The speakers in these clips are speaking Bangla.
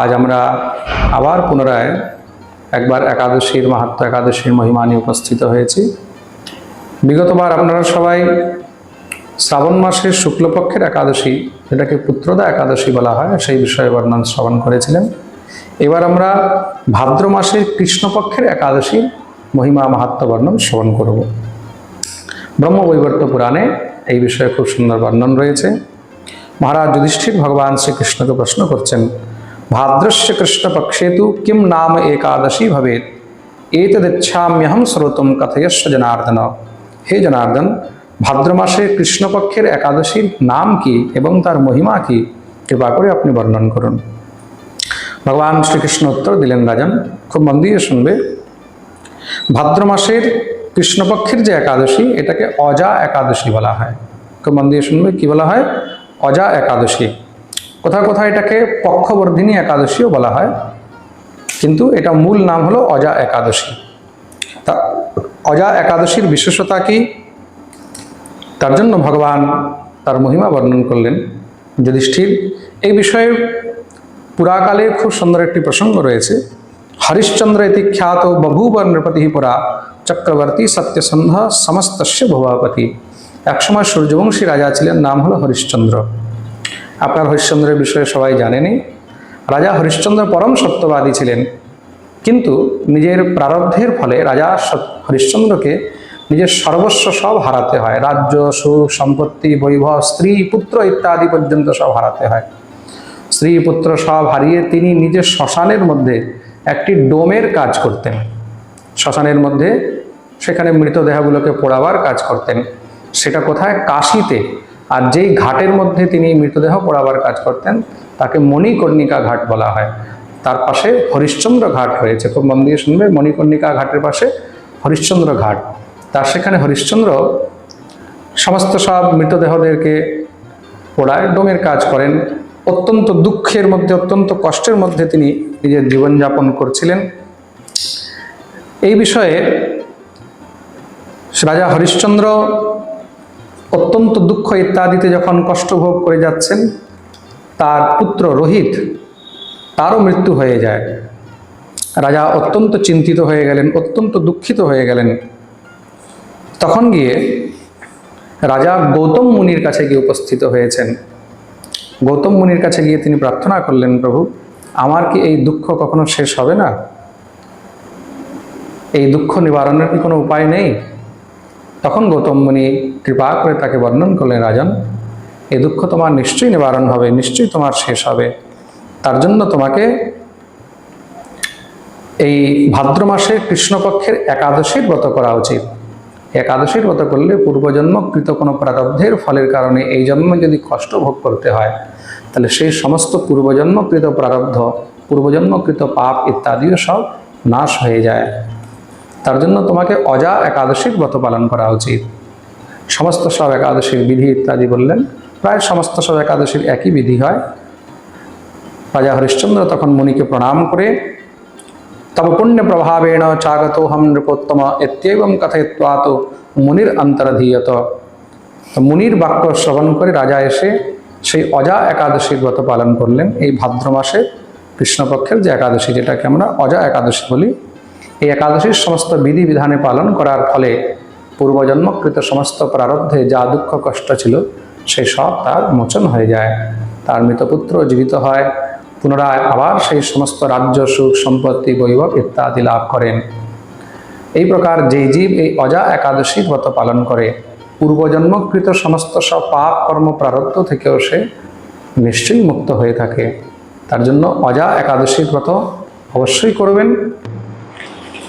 আজ আমরা আবার পুনরায় একবার একাদশীর মাহাত্ম, একাদশীর মহিমা নিয়ে উপস্থিত হয়েছি। বিগতবার আপনারা সবাই শ্রাবণ মাসের শুক্লপক্ষের একাদশী, যেটাকে পুত্রদা একাদশী বলা হয়, সেই বিষয়ে বর্ণন শ্রবণ করেছিলেন। এবার আমরা ভাদ্র মাসের কৃষ্ণপক্ষের একাদশীর মহিমা, মাহাত্ম বর্ণন শ্রবণ করব। ব্রহ্মবৈবর্ত পুরাণে এই বিষয়ে খুব সুন্দর বর্ণন রয়েছে। মহারাজ যুধিষ্ঠির ভগবান শ্রীকৃষ্ণকে প্রশ্ন করছেন ভাদ্রস্য কৃষ্ণপক্ষে তু কিম নাম একাদশী ভবেত এতদিচ্ছাম্যহম শ্রোতম কথয়স্য জনার্দন। হে জনার্দন ভাদ্র মাসে কৃষ্ণপক্ষের একাদশীর নাম কি এবং তার মহিমা কি? কৃপা করে আপনি বর্ণন করুন। ভগবান শ্রীকৃষ্ণ উত্তর দিলেন, রাজন, খুব মন দিয়ে শুনবে। ভাদ্র মাসের কৃষ্ণপক্ষের যে একাদশী, এটাকে অজা একাদশী বলা হয়। খুব মন দিয়ে শুনবে, কি বলা হয়? অজা একাদশী। কোথাও কোথাও এটাকে পক্ষবর্ধিনী একাদশীও বলা হয়, কিন্তু এটা মূল নাম হলো অজা একাদশী। তা অজা একাদশীর বিশেষতা কি? তার জন্য ভগবান তার মহিমা বর্ণন করলেন যুধিষ্ঠির। এই বিষয়ে পুরাকালে খুব সুন্দর একটি প্রসঙ্গ রয়েছে। হরিশ্চন্দ্র এটি খ্যাত বভূব নৃপতি পুরা চক্রবর্তী সত্যসন্ধ সমস্তস্য ভুবাপতি। একসময় সূর্যবংশী রাজা ছিলেন, নাম হলো হরিশ্চন্দ্র। আপনার হরিশ্চন্দ্রের বিষয়ে সবাই জানেনি। রাজা হরিশ্চন্দ্র পরম সত্যবাদী ছিলেন। কিন্তু নিজের প্রারব্ধের ফলে রাজা হরিশ্চন্দ্রকে নিজের সর্বস্ব সব হারাতে হয়। রাজ্য, সুখ, সম্পত্তি, বৈভব, স্ত্রী, পুত্র ইত্যাদি পর্যন্ত সব হারাতে হয়। স্ত্রী, পুত্র সব হারিয়ে তিনি নিজের শ্মশানের মধ্যে একটি ডোমের কাজ করতেন। শ্মশানের মধ্যে সেখানে মৃতদেহগুলোকে পোড়াবার কাজ করতেন। সেটা কোথায়? কাশিতে। আর যেই ঘাটের মধ্যে তিনি মৃতদেহ পোড়াবার কাজ করতেন, তাকে মণিকর্ণিকা ঘাট বলা হয়। তার পাশে হরিশ্চন্দ্র ঘাট রয়েছে। খুব মন দিয়ে শুনবে, মণিকর্ণিকা ঘাটের পাশে হরিশ্চন্দ্র ঘাট। তার সেখানে হরিশ্চন্দ্র সমস্ত সব মৃতদেহদেরকে পোড়ায়, ডোমের কাজ করেন। অত্যন্ত দুঃখের মধ্যে, অত্যন্ত কষ্টের মধ্যে তিনি নিজের জীবনযাপন করছিলেন। এই বিষয়ে রাজা হরিশ্চন্দ্র অত্যন্ত দুঃখ ইত্যাদিতে যখন কষ্ট ভোগ করে যাচ্ছেন, তার পুত্র রোহিত, তারও মৃত্যু হয়ে যায়। রাজা অত্যন্ত চিন্তিত হয়ে গেলেন, অত্যন্ত দুঃখিত হয়ে গেলেন। তখন গিয়ে রাজা গৌতম মুনির কাছে গিয়ে উপস্থিত হয়েছেন। গৌতম মুনির কাছে গিয়ে তিনি প্রার্থনা করলেন, প্রভু, আমার কি এই দুঃখ কখনো শেষ হবে না? এই দুঃখ নিবারণের কি কোনো উপায় নেই? তখন গৌতম মুনি কৃপা করে তাকে বর্ণন করলেন, রাজন, এ দুঃখ তোমার নিশ্চয়ই নিবারণ হবে, নিশ্চয়ই তোমার শেষ হবে। তার জন্য তোমাকে এই ভাদ্র মাসে কৃষ্ণপক্ষের একাদশীর ব্রত করা উচিত। একাদশীর ব্রত করলে পূর্বজন্ম কৃত কোনো প্রারব্ধের ফলের কারণে এই জন্মে যদি কষ্ট ভোগ করতে হয়, তাহলে সেই সমস্ত পূর্বজন্মকৃত প্রারব্ধ, পূর্বজন্মকৃত পাপ ইত্যাদিও সব নাশ হয়ে যায়। তার জন্য তোমাকে অজা একাদশীর ব্রত পালন করা উচিত। সমস্ত সব একাদশীর বিধি ইত্যাদি বললেন। প্রায় সমস্ত সব একাদশীর একই বিধি হয়। রাজা হরিশ্চন্দ্র তখন মুনিকে প্রণাম করে, তব পুণ্য প্রভাবেণ চাগতোহম নৃপোত্তম এত্যেবম কথয়িত্বা তো মুনির অন্তরধীয়ত। মুনির বাক্য শ্রবণ করে রাজা এসে সেই অজা একাদশীর ব্রত পালন করলেন। এই ভাদ্র মাসে কৃষ্ণপক্ষের যে একাদশী, যেটাকে আমরা অজা একাদশী বলি এই একাদশীর সমস্ত বিধি বিধানে পালন করার ফলে পূর্বজন্মকৃত সমস্ত প্রারব্ধে যা দুঃখ কষ্ট ছিল সেই সব তার মোচন হয়ে যায়। তার মৃতপুত্র জীবিত হয়। পুনরায় আবার সেই সমস্ত রাজ্য সুখ, সম্পত্তি, বৈভব ইত্যাদি লাভ করেন। এই প্রকার যেই জীব এই অজা একাদশী ব্রত পালন করে, পূর্বজন্মকৃত সমস্ত সব পাপ কর্ম প্রারব্ধ থেকেও সে নিশ্চয়ই মুক্ত হয়ে থাকে। তার জন্য অজা একাদশীর ব্রত অবশ্যই করবেন।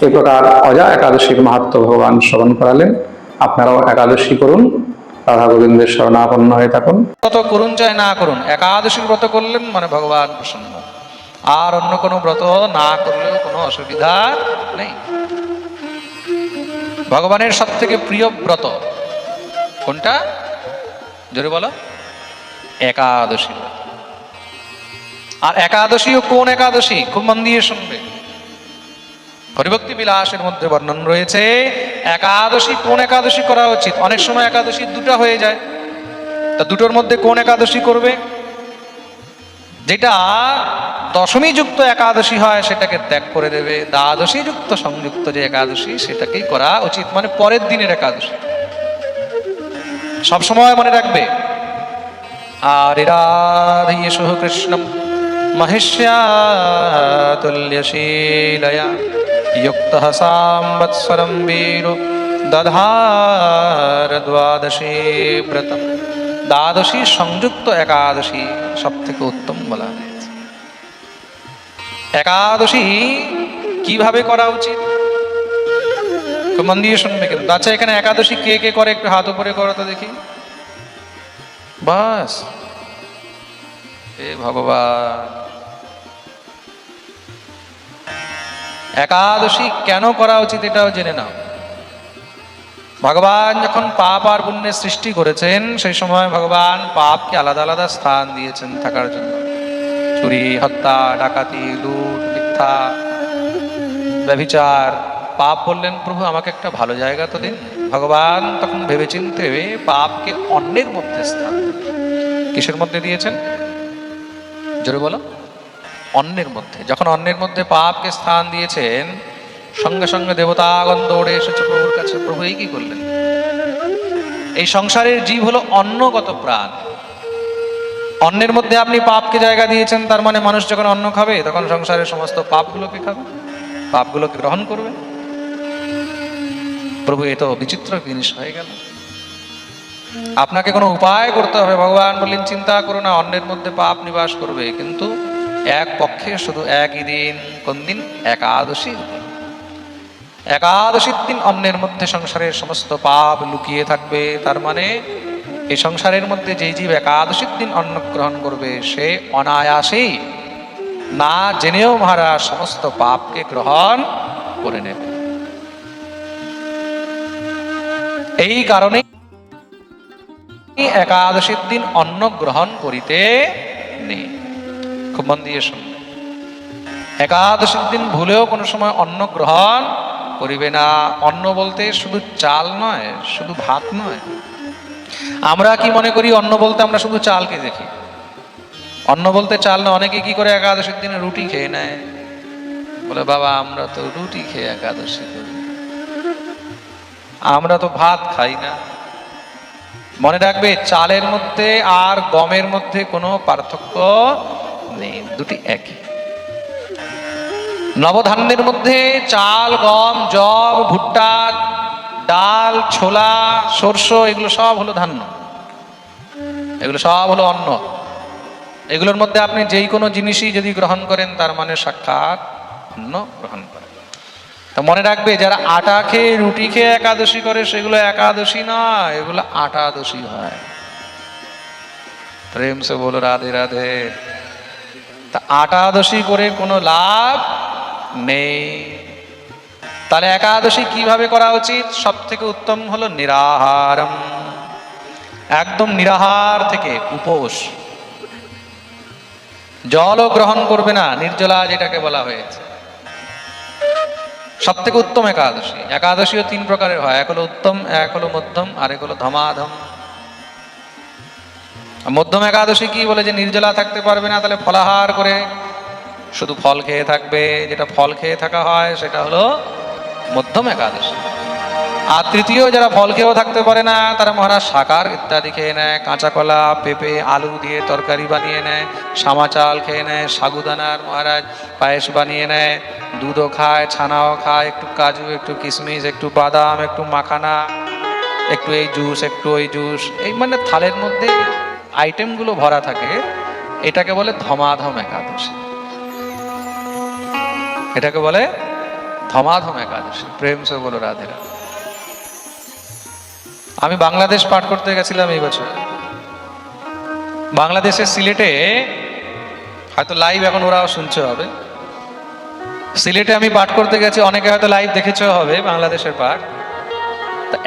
এই প্রকার অজা একাদশীর মাহাত্ম ভগবান শ্রবণ করালেন। আপনারাও একাদশী করুন। রাধা গোবিন্দের শরণাপন্ন হয়ে থাকুন। ব্রত করুন চাই না করুন, একাদশী ব্রত করলেন মানে ভগবান প্রসন্ন। আর অন্য কোনো ব্রত না করলেও কোনো অসুবিধা নেই। ভগবানের সব থেকে প্রিয় ব্রত কোনটা? জোরে বলো। একাদশী। আর একাদশীও কোন একাদশী? খুব মন দিয়ে শুনবে। হরিভক্তি বিলাসের মধ্যে বর্ণন রয়েছে, একাদশী কোন একাদশী করা উচিত? অনেক সময় একাদশী দুটা হয়ে যায়। তা দুটোর মধ্যে কোন একাদশী করবে? যেটা দশমী যুক্ত একাদশী হয়, সেটাকে ত্যাগ করে দেবে। দ্বাদশী যুক্ত সংযুক্ত যে একাদশী, সেটাকেই করা উচিত। মানে পরের দিনের একাদশী। সবসময় মনে রাখবে, আর রাধীয়েশু কৃষ্ণম মহিষ্যা যুক্ত সাম্বৎসরম বীর দধার দ্বাদশী ব্রতম দ্বাদশী সংযুক্ত একাদশী সব থেকে উত্তম বলা হয়েছে একাদশী কীভাবে করা উচিত মন দিয়ে শুনবে কিন্তু আচ্ছা এখানে একাদশী কে কে করে একটু হাত উপরে করো তো দেখি বাস এ ভগবান একাদশী কেন করা উচিত এটাও জেনে নাও। ভগবান যখন পাপ আর পুণ্যের সৃষ্টি করেছেন, সেই সময় ভগবান পাপকে আলাদা আলাদা স্থান দিয়েছেন থাকার জন্য। চুরি, হত্যা, ডাকাতি, লুট, মিথ্যা, ব্যভিচার, পাপ বললেন, প্রভু, আমাকে একটা ভালো জায়গা তো দিন। ভগবান তখন ভেবেচিন্তে পাপকে অন্যের মধ্যে স্থান। কিসের মধ্যে দিয়েছেন? জোরে বলো। অন্যের মধ্যে। যখন অন্যের মধ্যে পাপকে স্থান দিয়েছেন, সঙ্গে সঙ্গে দেবতাগণ দৌড়ে এসেছে প্রভুর কাছে। প্রভু এই কি করলেন? এই সংসারের জীব হলো অন্নগত প্রাণ। অন্যের মধ্যে আপনি পাপকে জায়গা দিয়েছেন, তার মানে মানুষ যখন অন্ন খাবে, তখন সংসারের সমস্ত পাপগুলোকে খাবে, পাপগুলোকে গ্রহণ করবে। প্রভু, এ তো বিচিত্র জিনিস হয়ে গেল। আপনাকে কোনো উপায় করতে হবে। ভগবান বললেন, চিন্তা করো না, অন্যের মধ্যে পাপ নিবাস করবে। কিন্তু এক পক্ষে শুধু একই দিন, কোন দিন? একাদশীর দিন একাদশীর দিন অন্যের মধ্যে সংসারের সমস্ত পাপ লুকিয়ে থাকবে। তার মানে এই সংসারের মধ্যে যেই জীব একাদশীর দিন অন্ন গ্রহণ করবে, সে অনায়াসেই না জেনেও মহারাজ সমস্ত পাপকে গ্রহণ করে নেবে। এই কারণে একাদশীর দিন অন্ন গ্রহণ করিতে নেই। খুব মন দিয়ে শুন একাদশীর দিন ভুলেও কোনো সময় অন্ন গ্রহণ করিবে না। অন্ন বলতে শুধু চাল নয়, শুধু ভাত নয়। আমরা কি মনে করি অন্ন বলতে আমরা শুধু চালকে দেখি? অন্ন বলতে চাল না, অনেকে কি করে একাদশীর দিনে রুটি খেয়ে নেয়? বলে, বাবা, আমরা তো রুটি খেয়ে একাদশী করি। আমরা তো ভাত খাই না। মনে রাখবে, চালের মধ্যে আর গমের মধ্যে কোনো পার্থক্য নেই, দুটি একই নবধান্যের মধ্যে চাল, গম, জব, ভুট্টা, ডাল, ছোলা, সর্ষ, এগুলো সব হলো ধান্য। এগুলো সব হলো অন্ন। এগুলোর মধ্যে আপনি যেই কোনো জিনিসই যদি গ্রহণ করেন, তার মানে সাক্ষাৎ অন্ন গ্রহণ করেন। তা মনে রাখবে, যারা আটা খেয়ে, রুটি খেয়ে একাদশী করে, সেগুলো একাদশী নয়, এগুলো আটাদশী হয়। প্রেম সে বলো, রাধে রাধে। তা আটাদশী করে কোনো লাভ নেই। তাহলে একাদশী কীভাবে করা উচিত? সব থেকে উত্তম হলো নিরাহারম। একদম নিরাহার থেকে উপোস। জলও গ্রহণ করবে না, নির্জলা যেটাকে বলা হয়েছে। সব থেকে উত্তম একাদশী। একাদশীও তিন প্রকারের হয়, এক হলো উত্তম, এক হলো মধ্যম, আর এক হলো ধমাধম। মধ্যম একাদশী কি বলে যে নির্জলা থাকতে পারবে না, তাহলে ফলাহার করে শুধু ফল খেয়ে থাকবে, যেটা ফল খেয়ে থাকা হয় সেটা হলো মধ্যম একাদশী। আর তৃতীয়, যারা ফল খেয়েও থাকতে পারে না, তারা মহারাজ শাকার ইত্যাদি খেয়ে নেয় কাঁচা কলা পেঁপে, আলু দিয়ে তরকারি বানিয়ে নেয়, সামা চাল খেয়ে নেয়, সাগুদানার মহারাজ পায়েস বানিয়ে নেয়, দুধও খায়, ছানাও খায়, একটু কাজু, একটু কিশমিশ, একটু বাদাম, একটু মাখানা, একটু এই জুস, একটু ওই জুস, এই মানে থালের মধ্যে আইটেমগুলো ভরা থাকে, এটাকে বলে ধমাধম একাদশী। এটাকে বলে ধমাধম একাদশী, প্রেম সে বলো রাধে রাধে। আমি বাংলাদেশ পাঠ করতে গেছিলাম এই বছর। বাংলাদেশের সিলেটে, হয়তো লাইভ এখন ওরাও শুনছে হবে। সিলেটে আমি পাঠ করতে গেছি, অনেকে হয়তো লাইভ দেখেছেও হবে বাংলাদেশের পাঠ।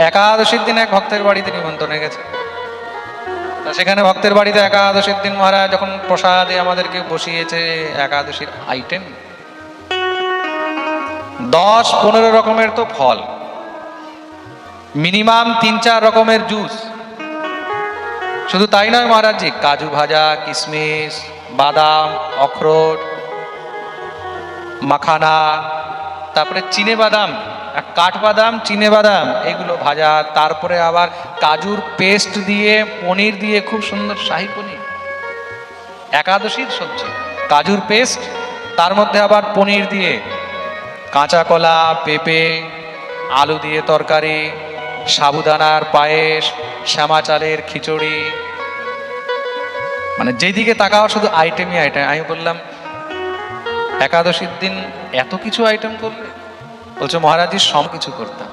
একাদশীর দিন এক ভক্তের বাড়িতে নিমন্ত্রণে গেছে। তা সেখানে ভক্তের বাড়িতে একাদশীর দিন মহারাজ যখন প্রসাদে আমাদেরকে বসিয়েছে একাদশীর আইটেম দশ পনেরো রকমের তো ফল মিনিমাম তিন চার রকমের জুস শুধু তাই নয় মহারাজজি কাজু ভাজা কিশমিশ বাদাম, অখরোট, মাখানা তারপরে চিনে বাদাম কাঠ বাদাম, চিনে বাদাম, এগুলো ভাজা। তারপরে আবার কাজুর পেস্ট দিয়ে, পনির দিয়ে, খুব সুন্দর শাহী পনির। একাদশীর সবজি। কাজুর পেস্ট তার মধ্যে আবার পনির দিয়ে। কাঁচা কলা, পেঁপে, আলু দিয়ে তরকারি, সাবুদানার পায়েস, শ্যামা চালের খিচুড়ি। মানে যেদিকে তাকাও, শুধু আইটেমই আইটেম আমি বললাম, একাদশীর দিন এত কিছু আইটেম করলে বলছে মহারাজজি সব কিছু করতাম।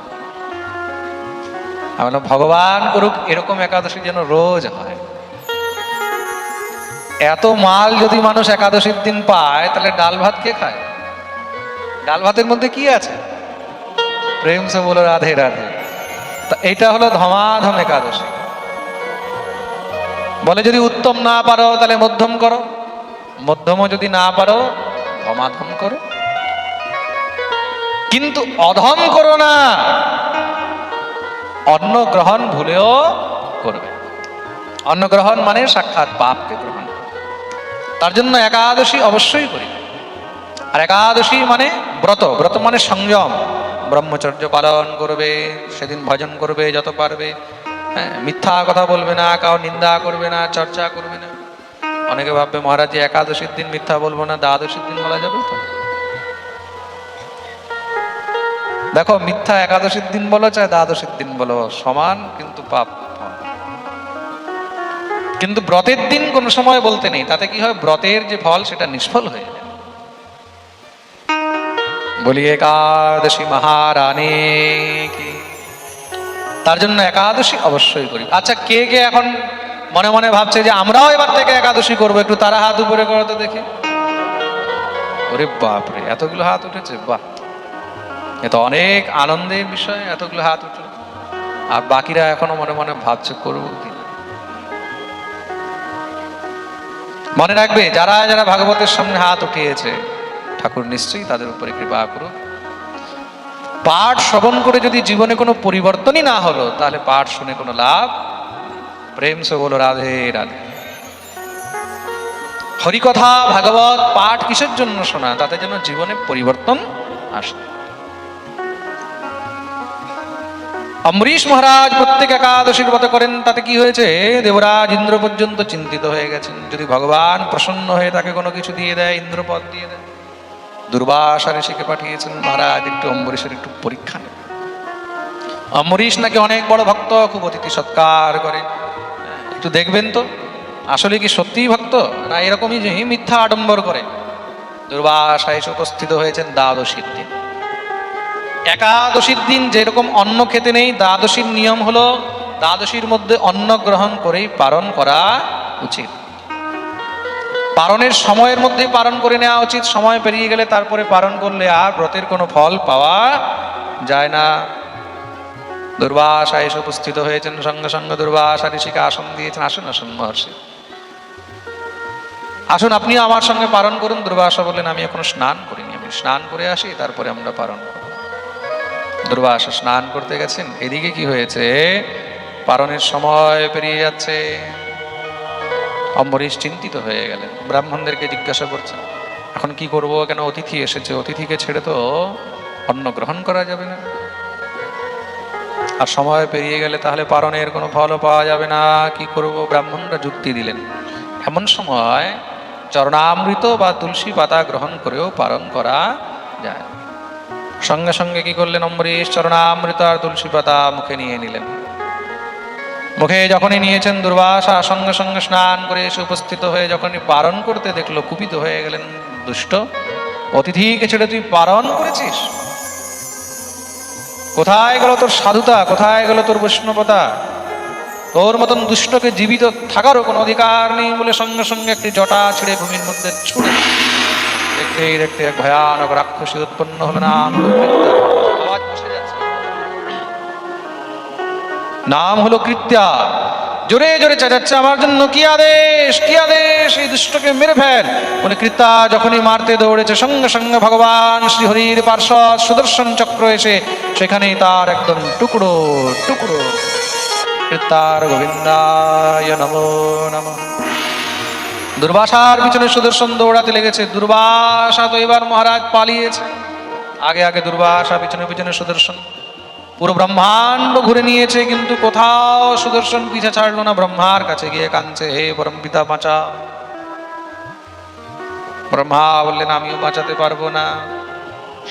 আমি ভগবান করুক, এরকম একাদশী যেন রোজ হয়। এত মাল যদি মানুষ একাদশীর দিন পায়, তাহলে ডাল ভাত কে খায়? ডাল ভাতের মধ্যে কি আছে? প্রেম সে বলো, রাধে রাধে। তা এটা হলো ধমাধম একাদশী। বলে, যদি উত্তম না পারো, তাহলে মধ্যম করো। মধ্যমও যদি না পারো, ধমাধম করো। কিন্তু অধম করো না। অন্ন গ্রহণ ভুলেও করবে। অন্ন গ্রহণ মানে সাক্ষাৎ পাপকে গ্রহণ। তার জন্য একাদশী অবশ্যই করি। আর একাদশী মানে ব্রত। ব্রত মানে সংযম। ব্রহ্মচর্য পালন করবে, সেদিন ভজন করবে, যত পারবে। হ্যাঁ মিথ্যা কথা বলবে না কাউ নিন্দা করবে না, চর্চা করবে না। অনেকে ভাববে, মহারাজ একাদশীর দিন মিথ্যা বলব না, দ্বাদশীর দিন বলা যাবে তো? দেখো, মিথ্যা একাদশীর দিন বলো চাই, দ্বাদশীর দিন বলো। সমান কিন্তু পাপ কিন্তু ব্রতের দিন কোনো সময় বলতে নেই। তাতে কি হয়? ব্রতের যে ফল, সেটা নিষ্ফল হয়ে যায়। বলি, একাদশী মহারানী তার জন্য একাদশী অবশ্যই করি। আচ্ছা কে কে এখন মনে মনে ভাবছে যে আমরাও এবার থেকে একাদশী করব? একটু তারা হাত উপরে করো তো দেখি। ওরে বাপরে, এতগুলো হাত উঠেছে, বাহ। এ তো অনেক আনন্দের বিষয়, এতগুলো হাত উঠল। আর বাকিরা এখনও মনে মনে ভাবছে, করব মনে রাখবে, যারা যারা ভাগবতের সামনে হাত উঠিয়েছে, ঠাকুর নিশ্চয়ই তাদের উপরে কৃপা করুক। পাঠ শ্রবণ করে যদি জীবনে কোনো পরিবর্তনই না হলো, তাহলে পাঠ শুনে কোনো লাভ? প্রেম সে বলো, রাধে রাধে। হরিকথা, ভাগবত পাঠ কিসের জন্য শোনা? তাতে যেন জীবনে পরিবর্তন আসে। অম্বরীশ মহারাজ প্রত্যেক একাদশীর ব্রত করেন, তাতে কি হয়েছে? দেবরাজ ইন্দ্র পর্যন্ত চিন্তিত হয়ে গেছেন। যদি ভগবান প্রসন্ন হয়ে তাকে কোনো কিছু দিয়ে দেয়, ইন্দ্রপদ দিয়ে দেয়। দুর্বাসা ঋষিকে পাঠিয়েছেন মহারাজ, একটু অম্বরীশের একটু পরীক্ষা নেন। অম্বরীশ নাকি অনেক বড় ভক্ত, খুব অতিথি সৎকার করে। একটু দেখবেন তো, আসলে কি সত্যিই ভক্ত? না, এরকমই মিথ্যা আডম্বর করে। দুর্বাসা এসে উপস্থিত হয়েছেন দ্বাদশীর দিন। একাদশীর দিন যেরকম অন্ন খেতে নেই, দ্বাদশীর নিয়ম হলো দ্বাদশীর মধ্যে অন্ন গ্রহণ করেই পালন করা উচিত। পালনের সময়ের মধ্যেই পালন করে নেওয়া উচিত, সময় পেরিয়ে গেলে তারপরে পালন করলে আর ব্রতের কোনো ফল পাওয়া যায় না। দুর্বাসা এসে উপস্থিত হয়েছেন, সঙ্গে সঙ্গে দুর্বাসা ঋষিকে আসন দিয়েছেন। আসুন আসুন মহর্ষি। আসুন, আপনিও আমার সঙ্গে পালন করুন। দুর্বাসা বললেন, আমি এখনও স্নান করিনি, আমি স্নান করে আসি, তারপরে আমরা পালন করব। দুর্বাসা স্নান করতে গেছেন। এদিকে কি হয়েছে? পারণের সময় পেরিয়ে যাচ্ছে। অম্বরীশ চিন্তিত হয়ে গেলেন। ব্রাহ্মণদেরকে জিজ্ঞাসা করছেন, এখন কি করব? কেন অতিথি এসেছে? অতিথিকে ছেড়ে তো অন্ন গ্রহণ করা যাবে না। আর সময় পেরিয়ে গেলে তাহলে পারণের কোনো ফলও পাওয়া যাবে না। কি করব? ব্রাহ্মণরা যুক্তি দিলেন, এমন সময় চরণামৃত বা তুলসী পাতা গ্রহণ করেও পালন করা যায় সঙ্গে সঙ্গে কি করলেন অম্বরীশ? চরণামৃত আর তুলসী পাতা মুখে নিয়ে নিলেন। মুখে যখনই নিয়েছেন দুর্বাসা, সঙ্গে সঙ্গে স্নান করে এসে উপস্থিত হয়ে যখনই পারণ করতে দেখল, কুপিত হয়ে গেলেন দুষ্ট। অতিথিকে ছেড়ে তুই পারণ করেছিস? কোথায় গেল তোর সাধুতা? কোথায় গেল তোর বৈষ্ণবতা? তোর মতন দুষ্টকে জীবিত থাকারও কোনো অধিকার নেই বলে সঙ্গে সঙ্গে একটি জটা ছিঁড়ে ভূমির মধ্যে ছুড়ে দেখতে এক ভয়ানক রাক্ষসী উৎপন্ন হবে যাচ্ছে। নাম হলো কৃত্যা। জোরে জোরে চেঁচাচ্ছে আমার জন্য। কি আদেশ? কি আদেশ? এই দুষ্টকে মেরে ফেল। বলে কৃত্যা, যখনই মারতে দৌড়েছে, সঙ্গে সঙ্গে ভগবান শ্রীহরির পার্শ্বদ সুদর্শন চক্র এসে সেখানেই তার একদম টুকরো টুকরো। কৃত্তার গোবিন্দায় নমো নমঃ। দুর্বাসার পিছনে সুদর্শন দৌড়াতে লেগেছে। দুর্বাসা তো এবার মহারাজ পালিয়েছে। আগে আগে দুর্বাসা পিছনে পিছনে সুদর্শন। পুরো ব্রহ্মাণ্ড ঘুরে নিয়েছে, কিন্তু কোথাও সুদর্শন পিছা ছাড়লো না। ব্রহ্মার কাছে গিয়ে কাঁদছে, হে পরম পিতা, বাঁচা। ব্রহ্মা বললেন, আমিও বাঁচাতে পারব না।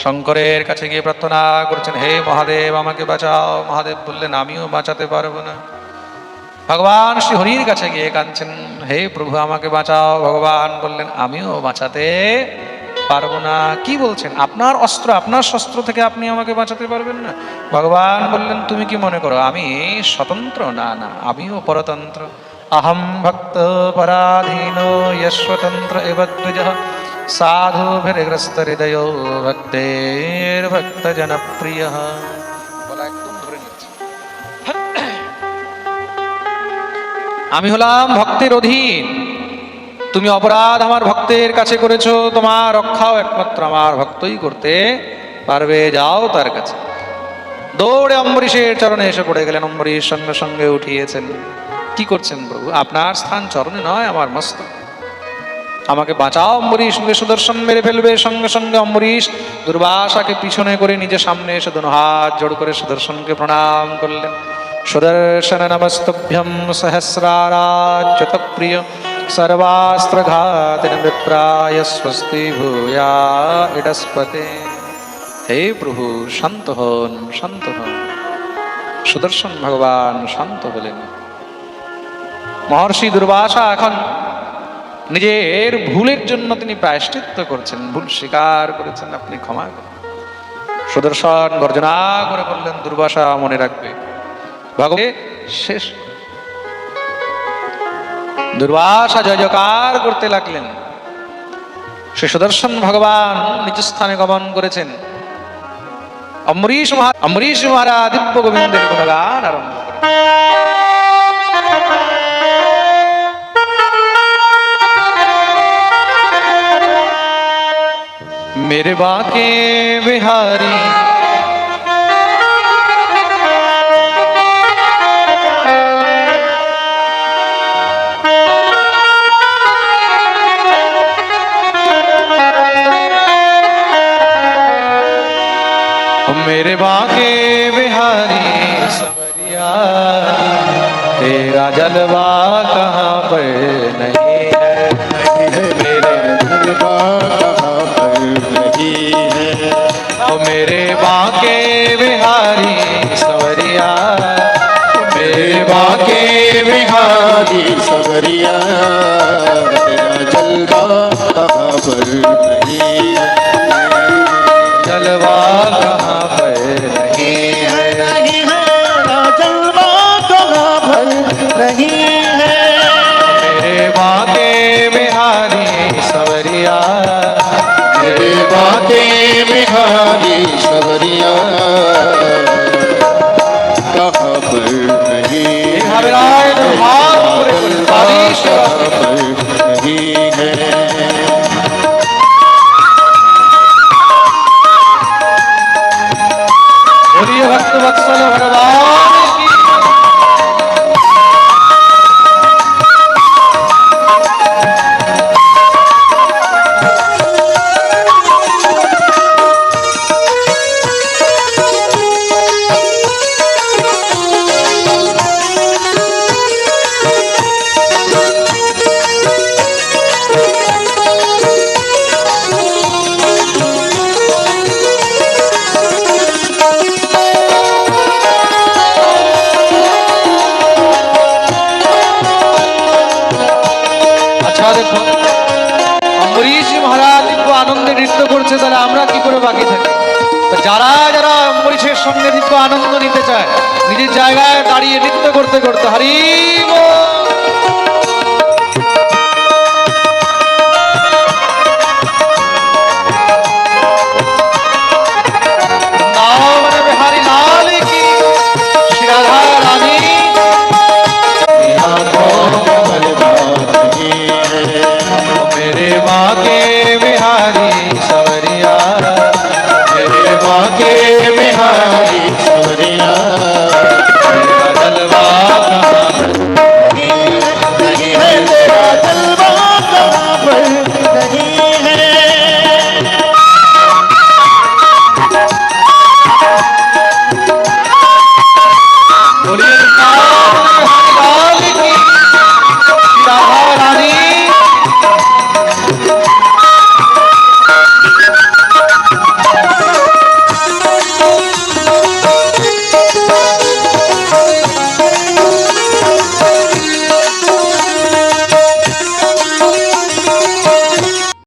শঙ্করের কাছে গিয়ে প্রার্থনা করছেন, হে মহাদেব, আমাকে বাঁচাও। মহাদেব বললেন, আমিও বাঁচাতে পারব না। ভগবান শ্রী হরির কাছে গিয়ে কাঁদছেন, হে প্রভু, আমাকে বাঁচাও। ভগবান বললেন, আমিও বাঁচাতে পারব না। কি বলছেন? আপনার অস্ত্র, আপনার শস্ত্র থেকে আপনি আমাকে বাঁচাতে পারবেন না? ভগবান বললেন, তুমি কি মনে করো, আমি স্বতন্ত্র? না না, আমিও পরতন্ত্র। অহম ভক্ত পরাধীন যস্বতন্ত্র এব দ্বিজ সাধুভির্গ্রস্ত হৃদয় ভক্তের ভক্ত জনপ্রিয় আমি হলাম ভক্তের অধীন। তুমি অপরাধ আমার ভক্তের কাছে করেছ, তোমার রক্ষাও একমাত্র আমার ভক্তই করতে পারবে, যাও তার কাছে। দৌড়ে অম্বরীশের চরণে এসে পড়ে গেলেন, অম্বরীশ সঙ্গে সঙ্গে উঠিয়েছেন। কি করছেন প্রভু? আপনার স্থান চরণে নয়, আমার মস্ত আমাকে বাঁচাও অম্বরীশ, সঙ্গে সুদর্শন মেরে ফেলবে। সঙ্গে সঙ্গে অম্বরীশ দুর্বাসাকে পিছনে করে নিজে সামনে এসে দোনো হাত জোড় করে সুদর্শনকে প্রণাম করলেন। প্রিয় সর্বাস্ত্রঘাতিন বিপ্রায় স্বস্তি ভূয়া ইডস্পতে হে প্রভু শান্ত হন শান্ত হন সুদর্শন ভগবান শান্ত হলেন মহর্ষি দুর্বাসা এখন নিজের ভুলের জন্য তিনি প্রায়শ্চিত্ত করছেন, ভুল স্বীকার করেছেন, আপনি ক্ষমা করুন। সুদর্শন গর্জনা করে বললেন, দুর্বাসা মনে রাখবে। ভগবে শেষ দুর্বাসা জয় জয়কার করতে লাগলেন সে সুদর্শন ভগবান নিজ স্থানে গমন করেছেন অম্বরীশ মহা অম্বরীশ মহারাজ দিব্য গোবিন্দের গুণগান আরম্ভ করেন मेरे बाके बिहारी बाके बिहारी सवरिया तेरा जलवा कहाँ पर नहीं है? मेरे जलवा कहाँ पर नहीं है? ओ मेरे बाके बिहारी सवरिया मेरे बाके बिहारी सवरिया तेरा जलवा कहाँ पर बोलिए भक्त वत्सल भगवान অম্বরীশ মহারাজ দিব্য আনন্দে নৃত্য করছে, তাহলে আমরা কি করে বাকি থাকি? যারা যারা অম্বরীশের সঙ্গে দিব্য আনন্দ নিতে চায়, নিজের জায়গায় দাঁড়িয়ে নৃত্য করতে করতে, হরি